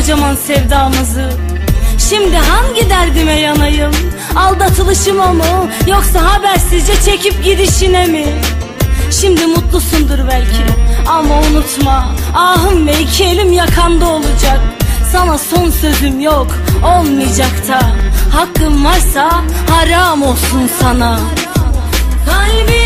kocaman sevdamızı. Şimdi hangi derdime yanayım? Aldatılışıma mı yoksa habersizce çekip gidişine mi? Şimdi mutlusundur belki ama unutma. Ahım ve iki elim yakanda olacak. Sana son sözüm yok olmayacak da. Hakkım varsa haram olsun sana. Kalbim